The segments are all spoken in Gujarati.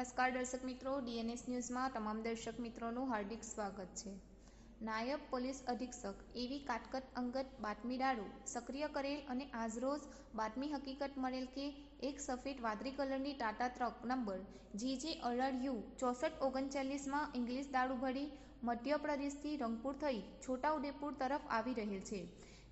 નમસ્કાર દર્શક મિત્રો ડીએનએસ ન્યૂઝમાં તમામ દર્શક મિત્રોનું હાર્દિક સ્વાગત છે. નાયબ પોલીસ અધિક્ષક એવી કાટકટ અંગત બાતમીદારો સક્રિય કરેલ અને આજરોજ બાતમી હકીકત મળેલ કે એક સફેદ વાદળી કલરની ટાટા ટ્રક નંબર જીજે અઢાર યુ ચોસઠ ઓગણચાલીસમાં ઇંગ્લિશ દારૂ ભરી મધ્યપ્રદેશથી રંગપુર થઈ છોટાઉદેપુર તરફ આવી રહેલ છે.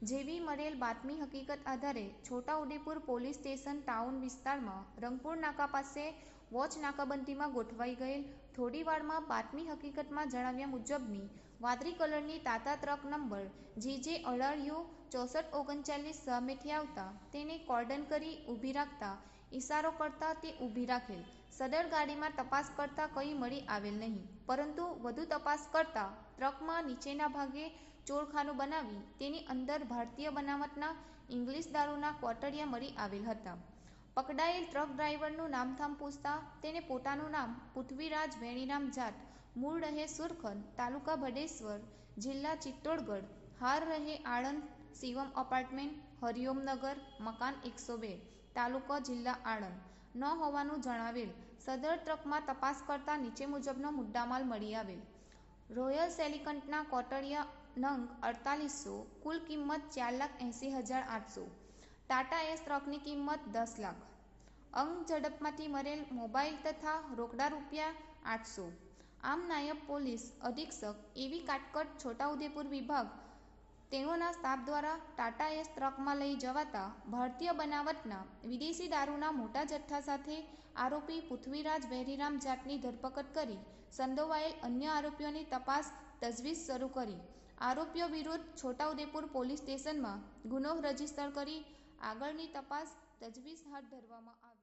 જેવી મળેલ બાતમી હકીકત આધારે છોટાઉદેપુર પોલીસ સ્ટેશન ટાઉન વિસ્તારમાં રંગપુર નાકા પાસે વોચ નાકાબંધીમાં ગોઠવાઈ ગયેલ થોડીવારમાં બાતમી હકીકતમાં જણાવ્યા મુજબની વાદળી કલરની તાતા ટ્રક નંબર જીજે અઢાર યુ ચોસઠ ઓગણચાલીસ સામેથી આવતા તેને કોર્ડન કરી ઊભી રાખતા ઇશારો કરતા તે ઊભી રાખેલ. સદર ગાડીમાં તપાસ કરતા કંઈ મળી આવેલ નહીં. પરંતુ વધુ તપાસ કરતા ટ્રકમાં નીચેના ભાગે ચોરખાનું બનાવી તેની અંદર ભારતીય બનાવટના ઇંગ્લિશ દારૂના કોટડિયા મળી આવેલ હતા. પકડાયેલ ટ્રક ડ્રાઈવરનું નામથામ પૂછતા તેને પોતાનું નામ પૃથ્વીરાજ વેણીરામ જાટ, મૂળ રહે સુરખન, તાલુકા ભડેશ્વર, જિલ્લા ચિત્તોડગઢ, હાર રહે આણંદ, શિવમ અપાર્ટમેન્ટ, હરિઓમનગર, મકાન એકસો બે. તાલુકો જિલ્લા આણંદ. ન હોવાનું જણાવેલ, સદર ટ્રકમાં તપાસ કરતા નીચે મુજબનો મુદ્દામાલ મળી આવેલ. રોયલ સેલિકન્ટના કોટડિયા નંગ અડતાલીસો, કુલ કિંમત ચાર લાખ એંસી હજાર આઠસો. ટાટા એસ ટ્રકની કિંમત દસ લાખ. અંગ ઝડપમાંથી મરેલ મોબાઈલ તથા રોકડા રૂપિયા આઠસો. આમ નાયબ પોલીસ અધિક્ષક એવી કાટકટ છોટાઉદેપુર વિભાગ તેઓના સ્ટાફ દ્વારા ટાટા એસ ટ્રકમાં લઈ જવાતા ભારતીય બનાવટના વિદેશી દારૂના મોટા જથ્થા સાથે આરોપી પૃથ્વીરાજ વેરીરામ જાટની ધરપકડ કરી સંડોવાયેલ અન્ય આરોપીઓની તપાસ તજવીજ શરૂ કરી. આરોપીઓ વિરુદ્ધ છોટાઉદેપુર પોલીસ સ્ટેશનમાં ગુનો રજિસ્ટર કરી આગળની તપાસ તજવીજ હાથ ધરવામાં આવી.